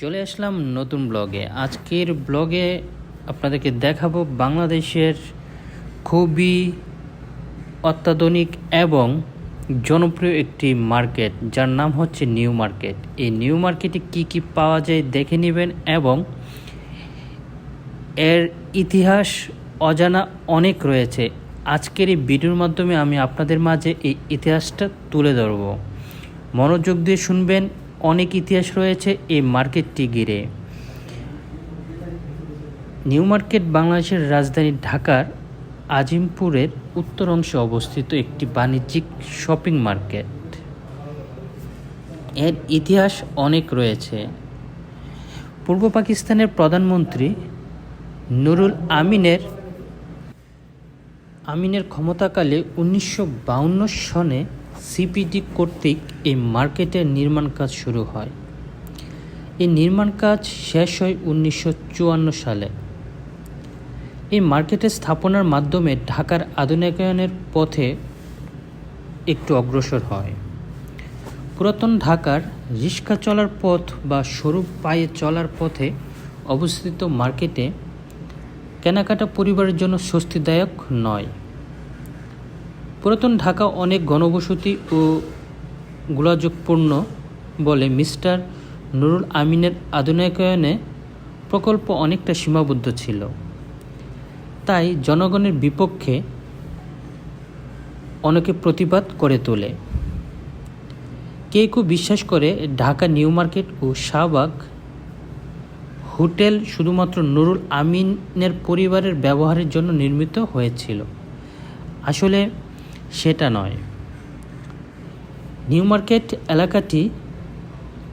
চলে আসলাম নতুন ব্লগে। আজকের ব্লগে আপনাদেরকে দেখাবো বাংলাদেশের খুবই অত্যাধুনিক এবং জনপ্রিয় একটি মার্কেট, যার নাম হচ্ছে নিউ মার্কেট। এই নিউ মার্কেটে কি কি পাওয়া যায় দেখে নেবেন এবং এর ইতিহাস অজানা অনেক রয়েছে। আজকের এই ভিডিওর মাধ্যমে আমি আপনাদের মাঝে এই ইতিহাসটা তুলে ধরব। মনোযোগ দিয়ে শুনবেন অনেক ইতিহাস রয়েছে এই মার্কেটটি ঘিরে। নিউ মার্কেট বাংলাদেশের রাজধানী ঢাকার আজিমপুরের উত্তর অংশে অবস্থিত একটি বাণিজ্যিক শপিং মার্কেট। এর ইতিহাস অনেক রয়েছে। পূর্ব পাকিস্তানের প্রধানমন্ত্রী নুরুল আমিনের আমিনের ক্ষমতাকালে উনিশশো সনে সিপিডি কর্তৃক এই মার্কেটের নির্মাণ কাজ শুরু হয়। এই নির্মাণ কাজ শেষ হয় উনিশশো চুয়ান্ন সালে। এই মার্কেটের স্থাপনার মাধ্যমে ঢাকার আধুনিকায়নের পথে একটু অগ্রসর হয়। পুরাতন ঢাকার রিক্সা চলার পথ বা সরু পায়ে চলার পথে অবস্থিত মার্কেটে কেনাকাটা পরিবারের জন্য স্বস্তিদায়ক নয়। পুরাতন ঢাকা অনেক ঘনবসতি ও গোলাযোগপূর্ণ বলে মিস্টার নুরুল আমিনের আধুনিকায়নে প্রকল্প অনেকটা সীমাবদ্ধ ছিল। তাই জনগণের বিপক্ষে অনেকে প্রতিবাদ করে তোলে। কেউ কেউ বিশ্বাস করে ঢাকা নিউ মার্কেট ও শাহবাগ হোটেল শুধুমাত্র নুরুল আমিনের পরিবারের ব্যবহারের জন্য নির্মিত হয়েছিল। আসলে সেটা নয়। নিউ মার্কেট এলাকাটি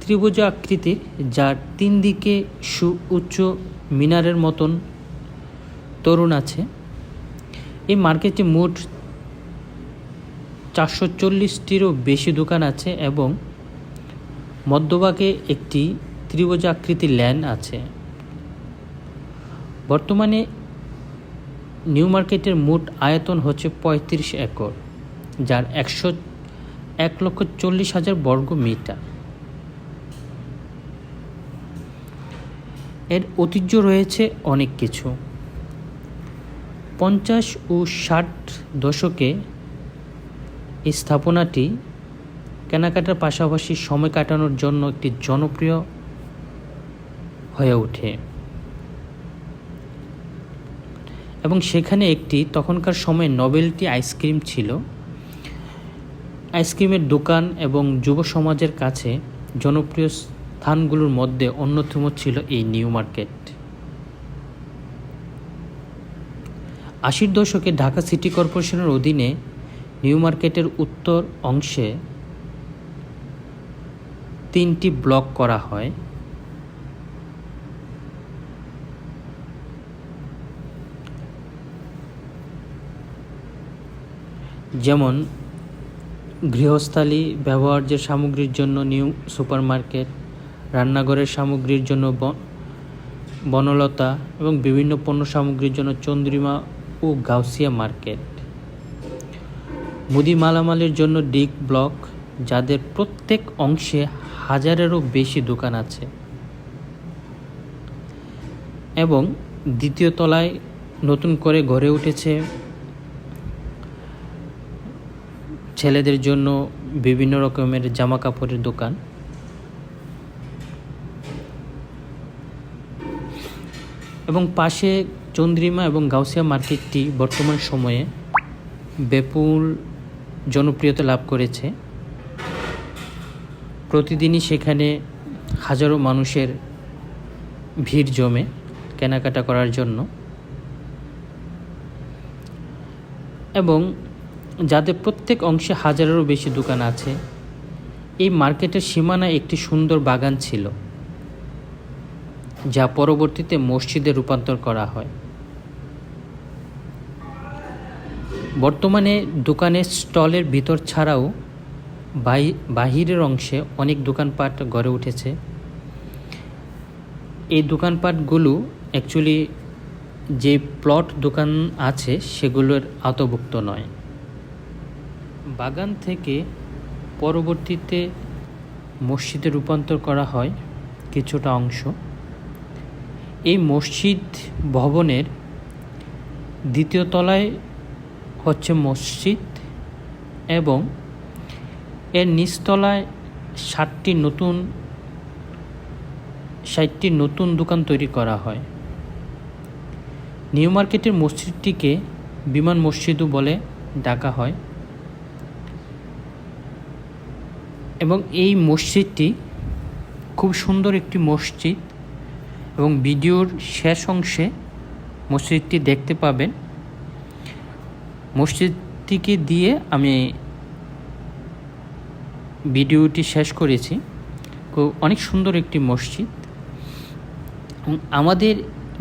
ত্রিভুজ আকৃতির যার তিন দিকে সু উচ্চ মিনারের মতন তরুণ আছে। এই মার্কেটে মোট চারশো চল্লিশটিরও বেশি দোকান আছে এবং মধ্যভাগে একটি ত্রিভুজ আকৃতির ল্যান্ড আছে। বর্তমানে নিউ মার্কেটের মোট আয়তন হচ্ছে পঁয়ত্রিশ একর। যার একশো এক লক্ষ চল্লিশ হাজার বর্গ মিটার। এর ঐতিহ্য রয়েছে অনেক কিছু। পঞ্চাশ ও ষাট দশকে এই স্থাপনাটি কেনাকাটার পাশাপাশি সময় কাটানোর জন্য একটি জনপ্রিয় হয়ে ওঠে। এবং সেখানে একটি তখনকার সময় নভেলটি আইসক্রিম ছিল। আইসক্রিমের দোকান এবং যুব সমাজের কাছে জনপ্রিয় স্থানগুলোর মধ্যে অন্যতম ছিল এই নিউ মার্কেট। আশির দশকে ঢাকা সিটি কর্পোরেশনের অধীনে নিউ মার্কেটের উত্তর অংশে তিনটি ব্লক করা হয়। যেমন গৃহস্থালী ব্যবহার্যের সামগ্রীর জন্য নিউ সুপার মার্কেট রান্নাঘরের সামগ্রীর জন্য বন- বনলতা এবং বিভিন্ন পণ্য সামগ্রীর জন্য চন্দ্রিমা ও গাউসিয়া মার্কেট। মুদি মালামালের জন্য ডিক ব্লক, যাদের প্রত্যেক অংশে হাজারেরও বেশি দোকান আছে। এবং দ্বিতীয় তলায় নতুন করে গড়ে উঠেছে ছেলেদের জন্য বিভিন্ন রকমের জামা কাপড়ের দোকান। এবং পাশে চন্দ্রিমা এবং গাউসিয়া মার্কেটটি বর্তমান সময়ে বিপুল জনপ্রিয়তা লাভ করেছে। প্রতিদিনই সেখানে হাজারো মানুষের ভিড় জমে কেনাকাটা করার জন্য। এবং যাদের প্রত্যেক অংশে হাজারেরও বেশি দোকান আছে, এই মার্কেটের সীমানায় একটি সুন্দর বাগান ছিল, যা পরবর্তীতে মসজিদে রূপান্তর করা হয়। বর্তমানে দোকানের স্টলের ভিতর ছাড়াও বাহি- বাহিরের অংশে অনেক দোকানপাট গড়ে উঠেছে। এই দোকানপাটগুলো অ্যাকচুয়ালি যে প্লট দোকান আছে, সেগুলোর আওতাভুক্ত নয়। বাগান থেকে পরবর্তীতে মসজিদে রূপান্তর করা হয় কিছুটা অংশ। এই মসজিদ ভবনের দ্বিতীয় তলায় হচ্ছে মসজিদ এবং এর নিচতলায় ষাটটি নতুন ষাটটি নতুন দোকান তৈরি করা হয়। নিউ মার্কেটের মসজিদটিকে বিমান মসজিদও বলে ডাকা হয়। এবং এই মসজিদটি খুব সুন্দর একটি মসজিদ এবং ভিডিওর শেষ অংশে মসজিদটি দেখতে পাবেন। মসজিদটিকে দিয়ে আমি ভিডিওটি শেষ করেছি। অনেক সুন্দর একটি মসজিদ। আমাদের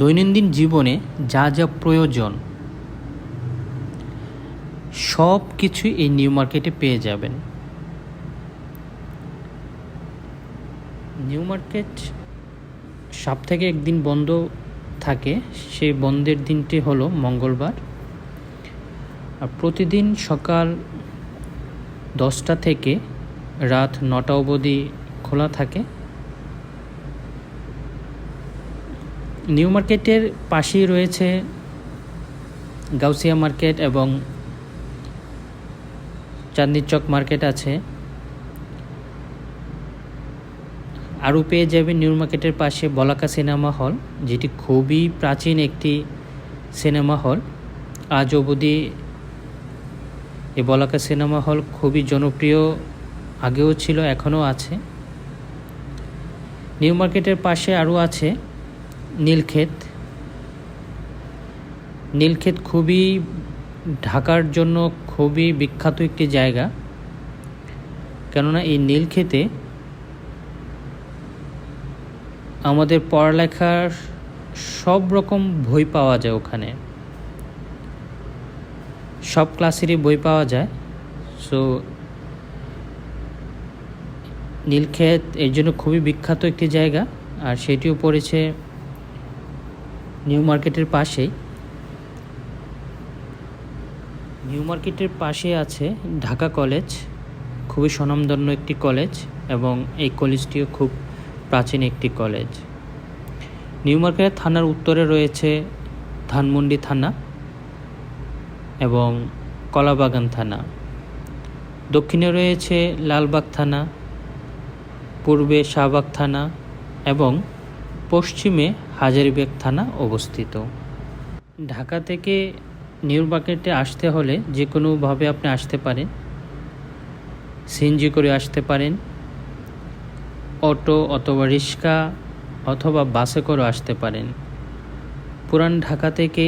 দৈনন্দিন জীবনে যা যা প্রয়োজন সব কিছু এই নিউ মার্কেটে পেয়ে যাবেন। নিউ মার্কেট সপ্তাহে একদিন বন্ধ থাকে, সেই বন্ধের দিনটি হলো মঙ্গলবার। আর প্রতিদিন সকাল দশটা থেকে রাত নটা অবধি খোলা থাকে। নিউ মার্কেটের পাশেই রয়েছে গাউসিয়া মার্কেট এবং চাঁদনি চক মার্কেট আছে। আরও পেয়ে যাবেন নিউ মার্কেটের পাশে বলাকা সিনেমা হল, যেটি খুবই প্রাচীন একটি সিনেমা হল। আজ অবধি এই বলাকা সিনেমা হল খুবই জনপ্রিয়, আগেও ছিল, এখনও আছে। নিউ মার্কেটের পাশে আরও আছে নীলক্ষেত। নীলক্ষেত খুবই ঢাকার জন্য খুবই বিখ্যাত একটি জায়গা। কেননা এই নীলক্ষেতে আমাদের পড়ালেখার সব রকম বই পাওয়া যায় ওখানে। সব ক্লাসেরই বই পাওয়া যায়। সো নীলক্ষেত এর জন্য খুবই বিখ্যাত একটি জায়গা, আর সেটিও পড়েছে নিউ মার্কেটের পাশেই। নিউ মার্কেটের পাশে আছে ঢাকা কলেজ, খুবই স্বনামধন্য একটি কলেজ, এবং এই কলেজটিও খুব প্রাচীন একটি কলেজ। নিউ মার্কেট থানার উত্তরে রয়েছে ধানমন্ডি থানা এবং কলাবাগান থানা। দক্ষিণে রয়েছে লালবাগ থানা, পূর্বে শাহবাগ থানা এবং পশ্চিমে হাজারিবাগ থানা অবস্থিত। ঢাকা থেকে নিউ মার্কেটে আসতে হলে যে কোনোভাবে আপনি আসতে পারেন, সিএনজি করে আসতে পারেন অটো অথবা রিক্সা অথবা বাসে করে আসতে পারেন। পুরান ঢাকা থেকে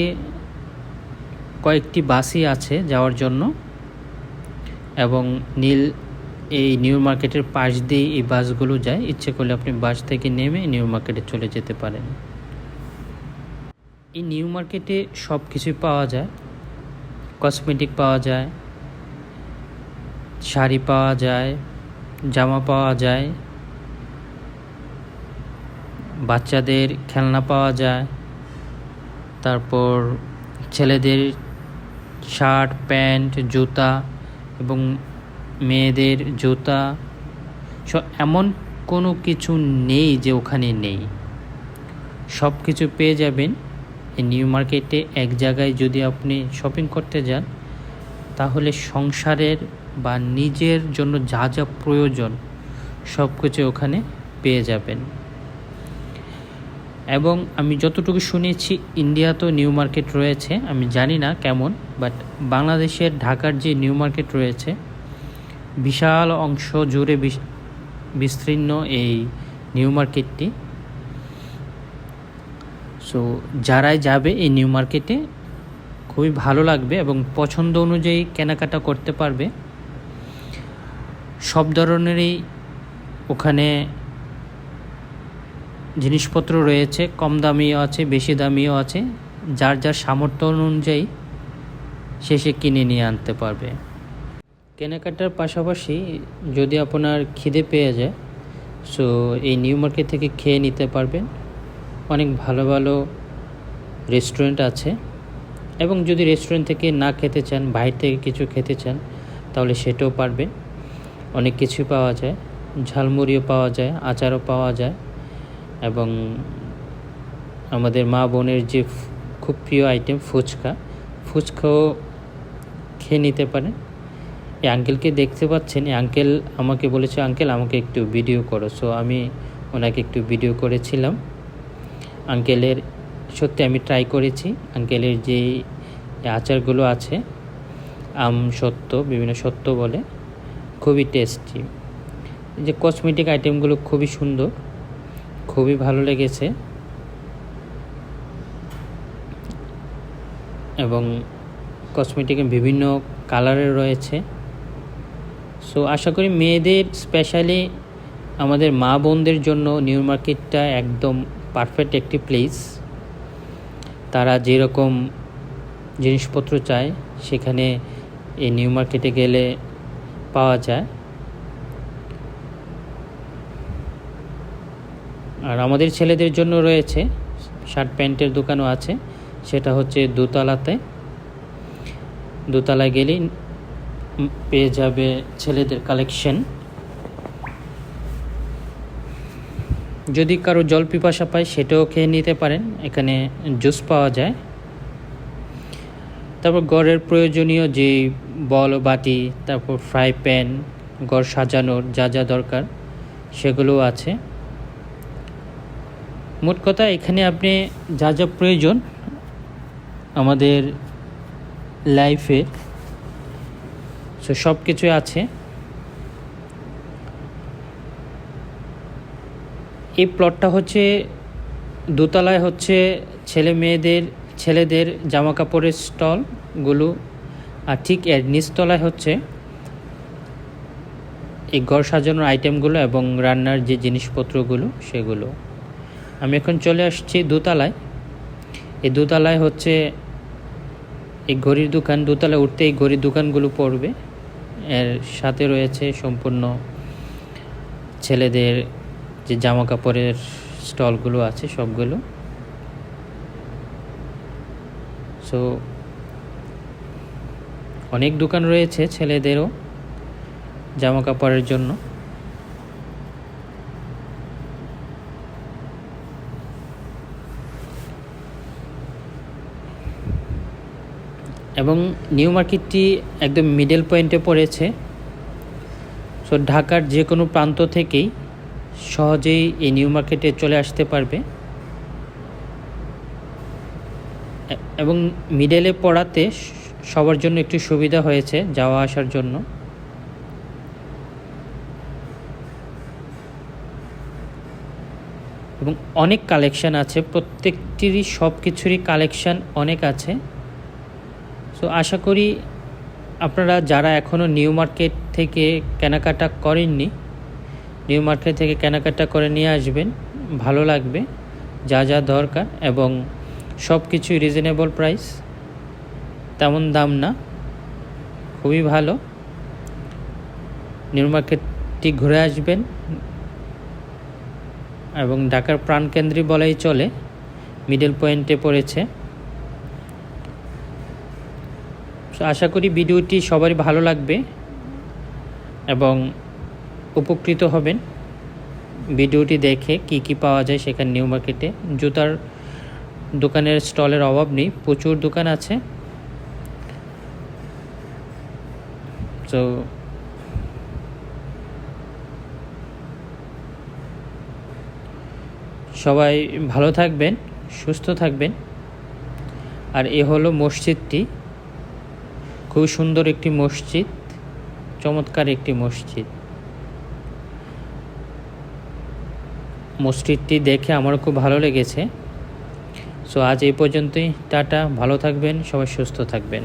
কয়েকটি বাসই আছে যাওয়ার জন্য এবং নীল এই নিউ মার্কেটের পাশ দিয়ে এই বাসগুলো যায়। ইচ্ছে করলে আপনি বাস থেকে নেমে নিউ মার্কেটে চলে যেতে পারেন। এই নিউ মার্কেটে সব কিছুই পাওয়া যায়। কসমেটিক পাওয়া যায়, শাড়ি পাওয়া যায়, জামা পাওয়া যায়। বাচ্চাদের খেলনা পাওয়া যায়। তারপর ছেলেদের শার্ট, প্যান্ট, জুতা এবং মেয়েদের জুতা। এমন কোনো কিছু নেই যে ওখানে নেই। সব কিছু পেয়ে যাবেন। এই নিউ মার্কেটে এক জায়গায় যদি আপনি শপিং করতে যান, তাহলে সংসারের বা নিজের জন্য যা যা প্রয়োজন সব কিছু ওখানে পেয়ে যাবেন। এবং আমি যতটুকু শুনেছি ইন্ডিয়াতেও নিউ মার্কেট রয়েছে, আমি জানি না কেমন বাট বাংলাদেশের ঢাকার যে নিউ মার্কেট রয়েছে, বিশাল অংশ জুড়ে বিস্তীর্ণ এই নিউ মার্কেটটি সো যারাই যাবে এই নিউ মার্কেটে খুবই ভালো লাগবে এবং পছন্দ অনুযায়ী কেনাকাটা করতে পারবে। সব ধরনেরই ওখানে জিনিসপত্র রয়েছে, কম দামিও আছে, বেশি দামিও আছে। যার যার সামর্থ্য অনুযায়ী সে সে কিনে নিয়ে আনতে পারবে। কেনাকাটার পাশাপাশি যদি আপনার খিদে পেয়ে যায় সো এই নিউ মার্কেট থেকে খেয়ে নিতে পারবেন। অনেক ভালো ভালো রেস্টুরেন্ট আছে। এবং যদি রেস্টুরেন্ট থেকে না খেতে চান, বাইরে থেকে কিছু খেতে চান, তাহলে সেটাও পারবেন। অনেক কিছু পাওয়া যায়। ঝালমুড়িও পাওয়া যায়, আচারও পাওয়া যায়। এবং আমাদের মা বোনের যে খুব প্রিয় আইটেম ফুচকা, ফুচকাও খেয়ে নিতে পারেন। এই আঙ্কেলকে দেখতে পাচ্ছেন। এই আঙ্কেল আমাকে বলেছে আঙ্কেল আমাকে একটু ভিডিও করো। সো আমি ওনাকে একটু ভিডিও করেছিলাম। আঙ্কেলের সত্যি আমি ট্রাই করেছি। আঙ্কেলের যে আচারগুলো আছে, আম সত্য, বিভিন্ন সত্য বলে, খুবই টেস্টি যে কসমেটিক আইটেমগুলো খুবই সুন্দর। খুবই ভালো লেগেছে। এবং কসমেটিক বিভিন্ন কালারের রয়েছে। সো আশা করি মেয়েদের স্পেশালি আমাদের মা বোনদের জন্য নিউ মার্কেটটা একদম পারফেক্ট একটি প্লেস তারা যেরকম জিনিসপত্র চায়, সেখানে এই নিউ মার্কেটে গেলে পাওয়া যায়। আর আমাদের ছেলেদের জন্য রয়েছে শার্ট প্যান্টের দোকানও আছে, সেটা হচ্ছে দোতলাতে। দোতলায় গেলেই পেয়ে যাবে ছেলেদের কালেকশন। যদি কারও জল পিপাসা পায়, সেটাও খেয়ে নিতে পারেন, এখানে জুস পাওয়া যায়। তারপর গড়ের প্রয়োজনীয় যে বল, বাটি, তারপর ফ্রাই প্যান, গড় সাজানোর যা যা দরকার, সেগুলোও আছে। মোট কথা, এখানে আপনি যা যা প্রয়োজন আমাদের লাইফে সো সব কিছুই আছে। এই প্লটটা হচ্ছে, দোতলায় হচ্ছে ছেলে মেয়েদের, ছেলেদের জামা কাপড়ের স্টলগুলো, আর ঠিক এর নিচতলায় হচ্ছে এই ঘর সাজানোর আইটেমগুলো এবং রান্নার যে জিনিসপত্রগুলো, সেগুলো। আমি এখন চলে আসছি দোতলায়। এই দোতলায় হচ্ছে এই ঘড়ির দোকান। দোতলায় উঠতে এই ঘড়ির দোকানগুলো পড়বে। এর সাথে রয়েছে সম্পূর্ণ ছেলেদের যে জামা কাপড়ের স্টলগুলো আছে সবগুলো। সো অনেক দোকান রয়েছে ছেলেদেরও জামা কাপড়ের জন্য। এবং নিউ মার্কেটটি একদম মিডল পয়েন্টে পড়েছে। সো ঢাকার যে কোনো প্রান্ত থেকেই সহজেই এই নিউ মার্কেটে চলে আসতে পারবে। এবং মিডলে পড়াতে সবার জন্য একটু সুবিধা হয়েছে যাওয়া আসার জন্য। এবং অনেক কালেকশান আছে, প্রত্যেকটিরই সব কিছুরই কালেকশান অনেক আছে। সো আশা করি আপনারা যারা এখনও নিউ মার্কেট থেকে কেনাকাটা করেননি, নিউ মার্কেট থেকে কেনাকাটা করে নিয়ে আসবেন, ভালো লাগবে, যা যা দরকার এবং সব কিছুই রিজনেবল প্রাইস তেমন দাম না, খুবই ভালো। নিউ মার্কেটটি ঘুরে আসবেন এবং ঢাকার প্রাণকেন্দ্রী বলাই চলে মিডল পয়েন্টে পড়েছে। So, আশা করি ভিডিওটি সবারই ভালো লাগবে এবং উপকৃত হবেন। ভিডিওটি দেখে কি কি পাওয়া যায় সেখানে নিউ মার্কেটে। জুতার দোকানের স্টলের অভাব নেই প্রচুর দোকান আছে। তো সবাই ভালো থাকবেন সুস্থ থাকবেন। আর এ হলো মসজিদটি। খুব সুন্দর একটি মসজিদ, চমৎকার একটি মসজিদ। মসজিদটি দেখে আমার খুব ভালো লেগেছে। সো আজ এই পর্যন্তই, টাটা, ভালো থাকবেন, সবাই সুস্থ থাকবেন।